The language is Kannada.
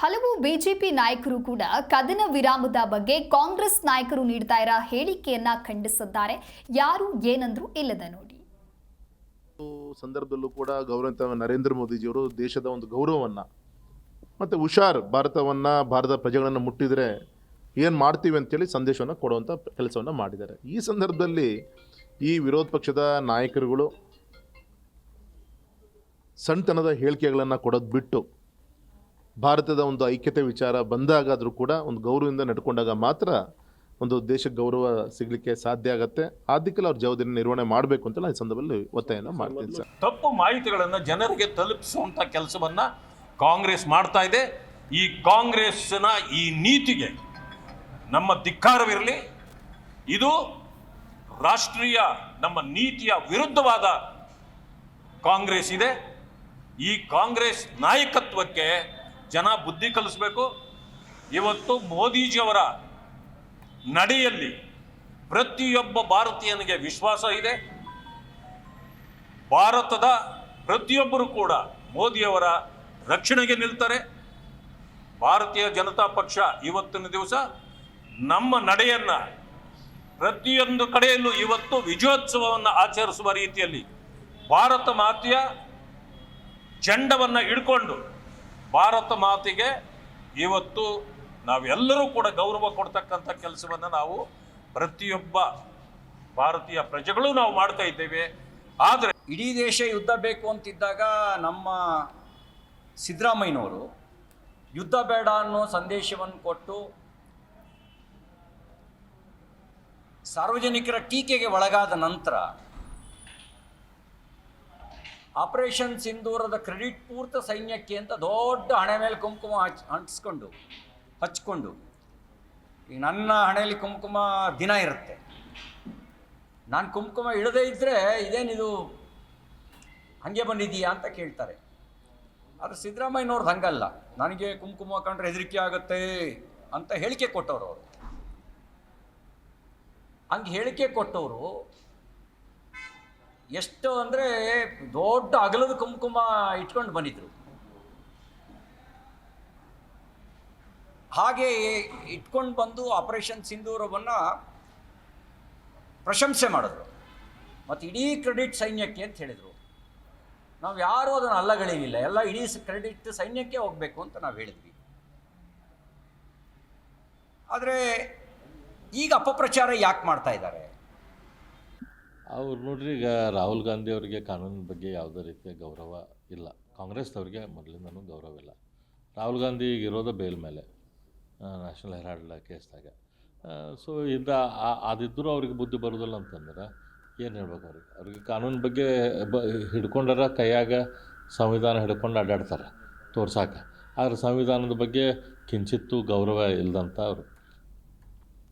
ಹಲವು ಬಿಜೆಪಿ ನಾಯಕರು ಕೂಡ ಕದನ ವಿರಾಮದ ಬಗ್ಗೆ ಕಾಂಗ್ರೆಸ್ ನಾಯಕರು ನೀಡ್ತಾ ಇರೋ ಹೇಳಿಕೆಯನ್ನ ಖಂಡಿಸಿದ್ದಾರೆ. ಯಾರು ಏನಂದ್ರು ಇಲ್ಲದ ನೋಡಿ. ಸಂದರ್ಭದಲ್ಲೂ ಕೂಡ ಗೌರವಂತ ನರೇಂದ್ರ ಮೋದಿಜಿಯವರು ದೇಶದ ಒಂದು ಗೌರವವನ್ನು ಮತ್ತು ಹುಷಾರ್ ಭಾರತವನ್ನು, ಭಾರತದ ಪ್ರಜೆಗಳನ್ನು ಮುಟ್ಟಿದರೆ ಏನು ಮಾಡ್ತೀವಿ ಅಂತೇಳಿ ಸಂದೇಶವನ್ನು ಕೊಡುವಂಥ ಕೆಲಸವನ್ನು ಮಾಡಿದ್ದಾರೆ. ಈ ಸಂದರ್ಭದಲ್ಲಿ ಈ ವಿರೋಧ ಪಕ್ಷದ ನಾಯಕರುಗಳು ಸಣ್ಣತನದ ಹೇಳಿಕೆಗಳನ್ನು ಕೊಡೋದು ಬಿಟ್ಟು ಭಾರತದ ಒಂದು ಐಕ್ಯತೆ ವಿಚಾರ ಬಂದಾಗಾದರೂ ಕೂಡ ಒಂದು ಗೌರವದಿಂದ ನಡ್ಕೊಂಡಾಗ ಮಾತ್ರ ಒಂದು ದೇಶಕ್ಕೆ ಗೌರವ ಸಿಗಲಿಕ್ಕೆ ಸಾಧ್ಯ ಆಗುತ್ತೆ. ಆ ದಿಕ್ಕಲ್ಲಿ ಅವ್ರ ಜವಾಬ್ದಾರಿ ನಿರ್ವಹಣೆ ಮಾಡಬೇಕು ಅಂತ ನಾನು ಈ ಸಂದರ್ಭದಲ್ಲಿ ಒತ್ತಾಯನ ಮಾಡ್ತೀನಿ ಸರ್. ತಪ್ಪು ಮಾಹಿತಿಗಳನ್ನು ಜನರಿಗೆ ತಲುಪಿಸುವಂಥ ಕೆಲಸವನ್ನು ಕಾಂಗ್ರೆಸ್ ಮಾಡ್ತಾ ಇದೆ. ಈ ಕಾಂಗ್ರೆಸ್ನ ಈ ನೀತಿಗೆ ನಮ್ಮ ಧಿಕ್ಕಾರವಿರಲಿ. ಇದು ರಾಷ್ಟ್ರೀಯ ನಮ್ಮ ನೀತಿಯ ವಿರುದ್ಧವಾದ ಕಾಂಗ್ರೆಸ್ ಇದೆ. ಈ ಕಾಂಗ್ರೆಸ್ ನಾಯಕತ್ವಕ್ಕೆ ಜನ ಬುದ್ಧಿ ಕಲಿಸ್ಬೇಕು. ಇವತ್ತು ಮೋದಿಜಿಯವರ ನಡೆಯಲ್ಲಿ ಪ್ರತಿಯೊಬ್ಬ ಭಾರತೀಯನಿಗೆ ವಿಶ್ವಾಸ ಇದೆ. ಭಾರತದ ಪ್ರತಿಯೊಬ್ಬರು ಕೂಡ ಮೋದಿಯವರ ರಕ್ಷಣೆಗೆ ನಿಲ್ತಾರೆ. ಭಾರತೀಯ ಜನತಾ ಪಕ್ಷ ಇವತ್ತಿನ ದಿವಸ ನಮ್ಮ ನಡೆಯನ್ನ ಪ್ರತಿಯೊಂದು ಕಡೆಯಲ್ಲೂ ಇವತ್ತು ವಿಜಯೋತ್ಸವವನ್ನು ಆಚರಿಸುವ ರೀತಿಯಲ್ಲಿ ಭಾರತ ಮಾತೆಯ ಚಂಡವನ್ನು ಹಿಡ್ಕೊಂಡು ಭಾರತ ಮಾತಿಗೆ ಇವತ್ತು ನಾವೆಲ್ಲರೂ ಕೂಡ ಗೌರವ ಕೊಡ್ತಕ್ಕಂಥ ಕೆಲಸವನ್ನು ನಾವು ಪ್ರತಿಯೊಬ್ಬ ಭಾರತೀಯ ಪ್ರಜೆಗಳು ನಾವು ಮಾಡ್ತಾ ಇದ್ದೇವೆ. ಆದರೆ ಇಡೀ ದೇಶ ಯುದ್ಧ ಬೇಕು ಅಂತಿದ್ದಾಗ ನಮ್ಮ ಸಿದ್ದರಾಮಯ್ಯನವರು ಯುದ್ಧ ಬೇಡ ಅನ್ನೋ ಸಂದೇಶವನ್ನು ಕೊಟ್ಟು ಸಾರ್ವಜನಿಕರ ಟೀಕೆಗೆ ಒಳಗಾದ ನಂತರ ಆಪರೇಷನ್ ಸಿಂಧೂರದ ಕ್ರೆಡಿಟ್ ಪೂರ್ತ ಸೈನ್ಯಕ್ಕೆ ಅಂತ ದೊಡ್ಡ ಹಣೆ ಮೇಲೆ ಕುಂಕುಮ ಹಚ್ ಹಂಚ್ಕೊಂಡು ಹಚ್ಕೊಂಡು ಈಗ ನನ್ನ ಹಣೆಯಲ್ಲಿ ಕುಂಕುಮ ದಿನ ಇರುತ್ತೆ. ನಾನು ಕುಂಕುಮ ಇಡದೇ ಇದ್ದರೆ ಇದೇನಿದು ಹಾಗೆ ಬಂದಿದೀಯಾ ಅಂತ ಕೇಳ್ತಾರೆ. ಆದರೆ ಸಿದ್ದರಾಮಯ್ಯನವ್ರದ್ದು ಹಂಗಲ್ಲ. ನನಗೆ ಕುಂಕುಮ ಕಂಡ್ರೆ ಹೆದರಿಕೆ ಆಗುತ್ತೆ ಅಂತ ಹೇಳಿಕೆ ಕೊಟ್ಟವರು ಅವರು. ಹಂಗೆ ಹೇಳಿಕೆ ಕೊಟ್ಟವರು ಎಷ್ಟು ಅಂದರೆ ದೊಡ್ಡ ಅಗಲದ ಕುಂಕುಮ ಇಟ್ಕೊಂಡು ಬಂದಿದ್ರು. ಹಾಗೆ ಇಟ್ಕೊಂಡು ಬಂದು ಆಪರೇಷನ್ ಸಿಂಧೂರವನ್ನು ಪ್ರಶಂಸೆ ಮಾಡಿದ್ರು. ಮತ್ತು ಇಡೀ ಕ್ರೆಡಿಟ್ ಸೈನ್ಯಕ್ಕೆ ಅಂತ ಹೇಳಿದರು. ನಾವು ಯಾರೂ ಅದನ್ನು ಅಲ್ಲಗಳಿಲ್ಲ ಎಲ್ಲ ಇಡೀ ಕ್ರೆಡಿಟ್ ಸೈನ್ಯಕ್ಕೆ ಹೋಗಬೇಕು ಅಂತ ನಾವು ಹೇಳಿದ್ವಿ. ಆದರೆ ಈಗ ಅಪಪ್ರಚಾರ ಯಾಕೆ ಮಾಡ್ತಾ ಇದ್ದಾರೆ? ಅವ್ರು ನೋಡ್ರಿ, ಈಗ ರಾಹುಲ್ ಗಾಂಧಿ ಅವರಿಗೆ ಕಾನೂನಿನ ಬಗ್ಗೆ ಯಾವುದೇ ರೀತಿಯ ಗೌರವ ಇಲ್ಲ. ಕಾಂಗ್ರೆಸ್ನವ್ರಿಗೆ ಮೊದಲಿಂದನೂ ಗೌರವ ಇಲ್ಲ. ರಾಹುಲ್ ಗಾಂಧಿ ಈಗ ಇರೋದು ಬೇಲ್ ಮೇಲೆ ನ್ಯಾಷನಲ್ ಹೆರಾಲ್ಡ್ ಕೇಸ್ದಾಗ ಸೊ ಇದ್ದ ಆ- ಅದಿದ್ದರೂ ಅವ್ರಿಗೆ ಬುದ್ಧಿ ಬರೋದಿಲ್ಲ ಅಂತಂದ್ರೆ ಏನು ಹೇಳ್ಬೇಕು ಅವ್ರಿಗೆ? ಅವ್ರಿಗೆ ಕಾನೂನು ಬಗ್ಗೆ ಬ, ಹಿಡ್ಕೊಂಡಾರ ಕೈಯಾಗ ಸಂವಿಧಾನ ಹಿಡ್ಕೊಂಡು ಅಡ್ಡಾಡ್ತಾರೆ, ತೋರ್ಸಾಕ. ಆದ್ರೆ ಸಂವಿಧಾನದ ಬಗ್ಗೆ ಕಿಂಚಿತ್ತೂ ಗೌರವ ಇಲ್ಲದಂಥ ಅವರು.